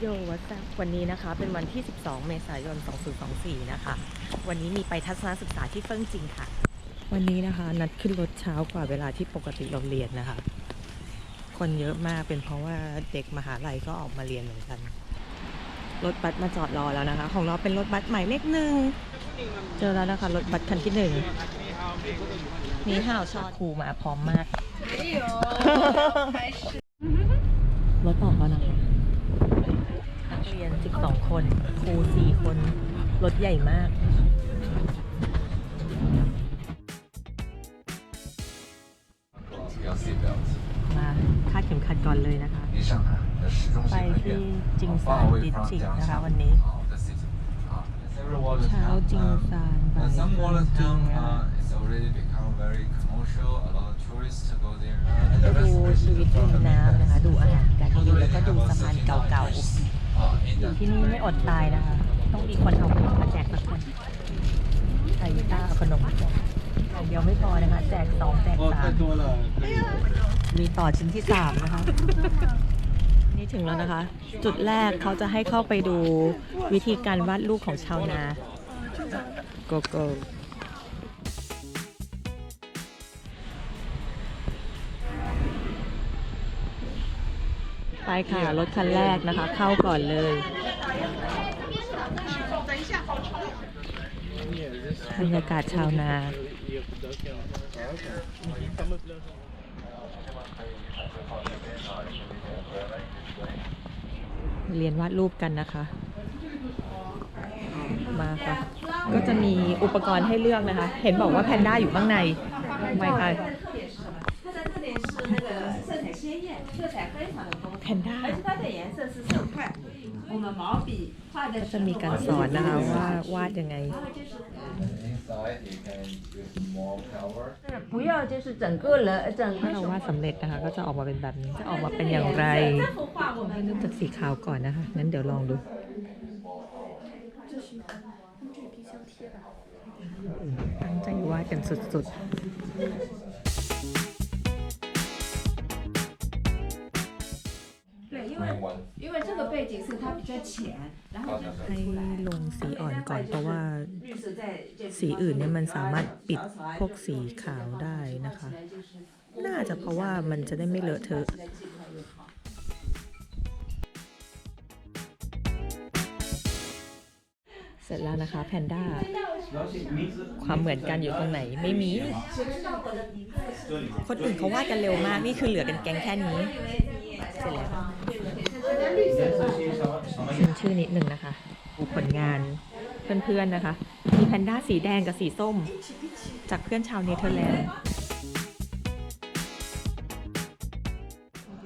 โยวัสวันนี้นะคะเป็นวันที่ 12 เมษายน 2024 นะคะ วันนี้มีไปทัศนศึกษาที่เฟิ่งจริงค่ะ วันนี้นะคะนัดขึ้นรถเช้ากว่าเวลาที่ปกติเราเรียนนะคะ คนเยอะมากเป็นเพราะว่าเด็กมหาลัยก็ออกมาเรียนเหมือนกัน รถบัสมาจอดรอแล้วนะคะ ของเราเป็นรถบัสหมายเลขหนึ่งเจอแล้วนะคะรถบัสคันที่หนึ่งนี่ห่าวชอดครูมาพร้อมมากรถออกแล้วนะคะนักเรียน 12 คน ครู 4 คน รถใหญ่มาก มาคาดเข็มขัดก่อนเลยนะคะ ไปที่จิงซานดิสติกนะคะวันนี้ เช้าจิงซานไปจิงซานดูชีวิตริมน้ำนะคะ ดูอาหารการกินแล้วก็ดูสะพานเก่าๆ อยู่ที่นี่ไม่อดตายนะคะ ต้องมีคนเอาขนมมาแจกสักคนไทยต้าเอาขนมแจกเดียวไม่พอนะคะ แจกสองแจกสามมีต่อชิ้นที่สามนะคะ นี่ถึงแล้วนะคะ จุดแรกเขาจะให้เข้าไปดูวิธีการวาดลูกของชาวนา go go ไปค่ะ รถคันแรกนะคะ เข้าก่อนเลย บรรยากาศชาวนาเรียนวาดรูปกันนะคะ มาค่ะ ก็จะมีอุปกรณ์ให้เลือกนะคะ เห็นบอกว่าแพนด้าอยู่ข้างใน ไม่ค่ะ 鲜艳，色彩非常的丰富， แพนด้า 而且它的颜色是色块。我们毛笔画的 ก็ 时 จะ 候， มีการสอนนะคะว่าวาดยังไง inside you can use more power. 不要就是整个人整 ถ้าเราวาดสำเร็จนะคะ ก็จะออกมาเป็นแบบนี้ จะออกมาเป็นอย่างไร 这幅画我们 เริ่มจากสีขาวก่อนนะคะ งั้นเดี๋ยวลองดู ตั้งใจวาดกันสุด 对， 因为因为这个背景是它比较浅，然后就 ๆ ให้ลงสีอ่อนก่อน เพราะว่า 绿色在这 สีอื่นเนี่ยมันสามารถปิดพวกสีขาวได้นะคะ น่าจะเพราะว่ามันจะได้ไม่เลอะเทอะ เสร็จแล้วนะคะแพนด้า ความเหมือนกันอยู่ตรงไหนไม่มี คนอื่นเขาวาดกันเร็วมาก นี่คือเหลือเป็นแก๊งแค่นี้ เสร็จแล้ว เซ็นชื่อนิดหนึ่งนะคะดูผลงานเพื่อนๆนะคะ มีแพนด้าสีแดงกับสีส้ม จากเพื่อนชาวเนเธอร์แลนด์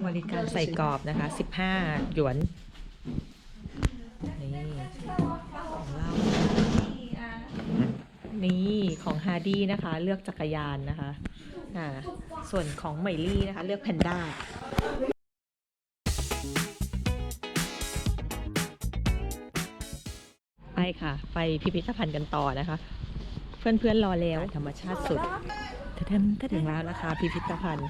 บริการใส่กรอบนะคะ 15 หยวน นี่ของเรานี่ของฮาร์ดี้นะคะ เลือกจักรยานนะคะ ส่วนของไมลี่นะคะ เลือกแพนด้า ไปค่ะ ไปพิพิธภัณฑ์กันต่อนะคะ เพื่อนๆรอแล้วธรรมชาติสุดถ้าถึงถ้าถึงแล้วนะคะ พิพิธภัณฑ์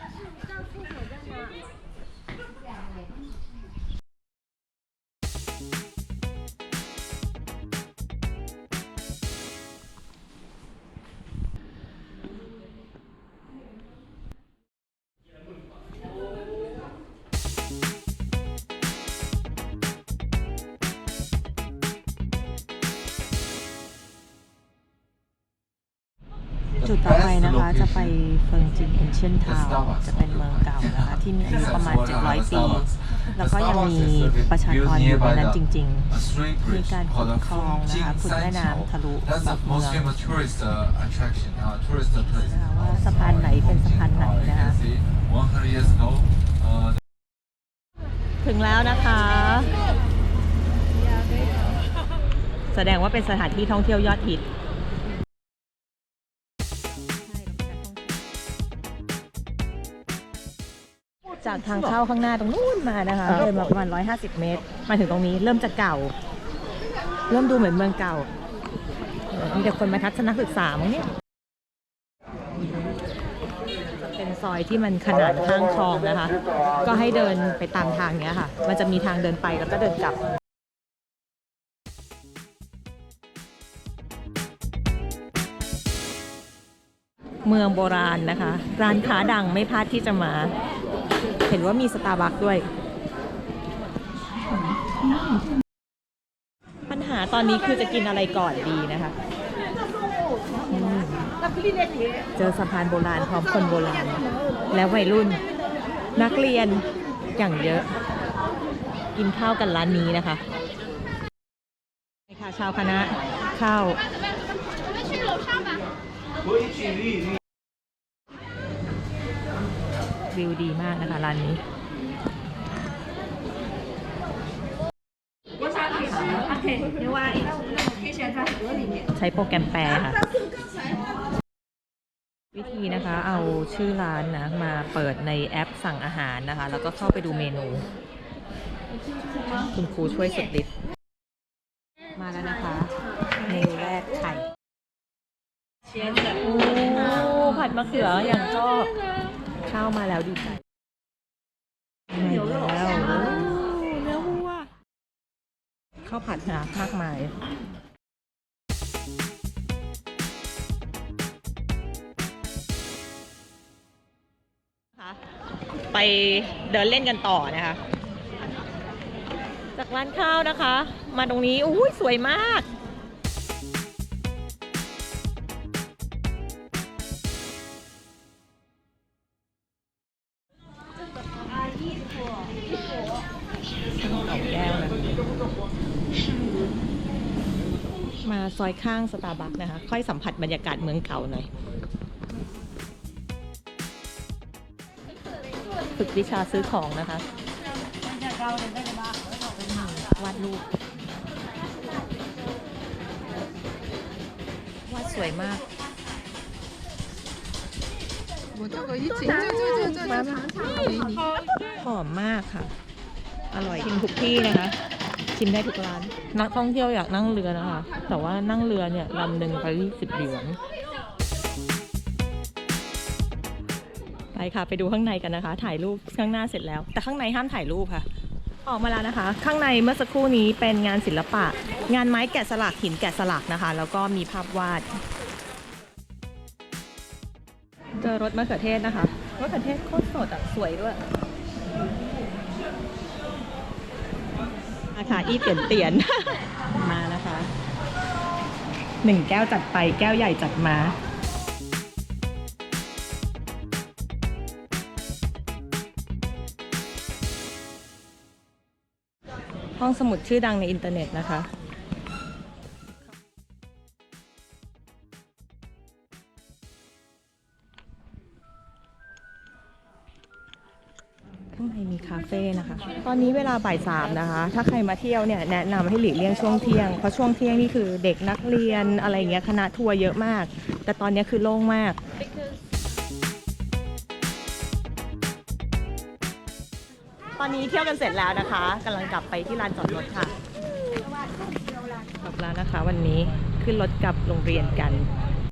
จุดต่อไปนะคะจะไปเฟิงจินเอนเชียนทาวจะเป็นเมืองเก่านะคะที่มีอายุประมาณ 700 ปี แล้วก็ยังมีประชากรอยู่ในนั้นจริง A string bridge มีการ called the ขุดคลองนะคะ Fengjing ขุดแม่น้ำทะลุ Sanqiao. That's กับ the เมือง most famous tourist uh, attraction, uh, tourist place. นะคะว่าสะพานไหนเป็นสะพานไหน Uh, you นะคะ can see 100 years ago, uh, ถึงแล้วนะคะ แสดงว่าเป็นสถานที่ท่องเที่ยวยอดฮิต จากทางเข้าข้างหน้าตรงนู้นมานะคะเดินมาประมาณ 150 เมตร มาถึงตรงนี้เริ่มจะเก่า เริ่มดูเหมือนเมืองเก่าเออมีแต่คนมาทัศนศึกษามั้งเนี่ยจะเป็นซอยที่มันขนาดข้างคลองนะคะ ก็ให้เดินไปตามทางเนี้ยค่ะ มันจะมีทางเดินไปแล้วก็เดินกลับเมืองโบราณนะคะ ร้านค้าดังไม่พลาดที่จะมา เห็นว่ามีสตาร์บัคด้วย ปัญหาตอนนี้คือจะกินอะไรก่อนดีนะคะเจอสะพานโบราณพร้อมคนโบราณ แล้ววัยรุ่น นักเรียนอย่างเยอะ กินข้าวกันร้านนี้นะคะค่ะชาวคณะข้าวิวดีมากนะคะร้านนี้ใช้โปรแกรมแปลค่ะ วิธีนะคะเอาชื่อร้านนะมาเปิดในแอปสั่งอาหารนะคะ แล้วก็เข้าไปดูเมนู คุณครูช่วยสุดฤทธิ์มาแล้วนะคะเมนูแรกไข่โอ้ผัดมะเขืออย่างชอบ ข้าวมาแล้วดีใจมาแล้วโอ้เนื้อวัวข้าวผัดนะมากมายนะคะไปเดินเล่นกันต่อนะคะ จากร้านข้าวนะคะ มาตรงนี้อุ้ยสวยมาก มาซอยข้างสตาร์บัคนะคะ ค่อยสัมผัสบรรยากาศเมืองเก่าหน่อย ฝึกวิชาซื้อของนะคะ วาดรูปวาดสวยมากหอมมากค่ะ อร่อยชิมทุกที่นะคะ ชิมได้ทุกร้าน นักท่องเที่ยวอยากนั่งเรือนะคะ แต่ว่านั่งเรือเนี่ยลำหนึ่งไปสิบเหรียญไปค่ะ ไปดูข้างในกันนะคะ ถ่ายรูปข้างหน้าเสร็จแล้ว แต่ข้างในห้ามถ่ายรูปค่ะ ออกมาแล้วนะคะ ข้างในเมื่อสักครู่นี้เป็นงานศิลปะ งานไม้แกะสลักหินแกะสลักนะคะ แล้วก็มีภาพวาด เจอรถมะเขือเทศนะคะมะเขือเทศโคตรสดอะสวยด้วย อาคาอีเตียนเตียนมานะคะหนึ่งแก้วจัดไปแก้วใหญ่จัดมาห้องสมุดชื่อดังในอินเทอร์เน็ตนะคะ ในมีคาเฟ่นะคะ ตอนนี้เวลาบ่ายสามนะคะ ถ้าใครมาเที่ยวเนี่ยแนะนำให้หลีกเลี่ยงช่วงเที่ยง เพราะช่วงเที่ยงนี่คือเด็กนักเรียนอะไรอย่างเงี้ยคณะทัวร์เยอะมาก แต่ตอนนี้คือโล่งมาก ตอนนี้เที่ยวกันเสร็จแล้วนะคะกำลังกลับไปที่ลานจอดรถค่ะกลับแล้วนะคะ วันนี้ขึ้นรถกลับโรงเรียนกัน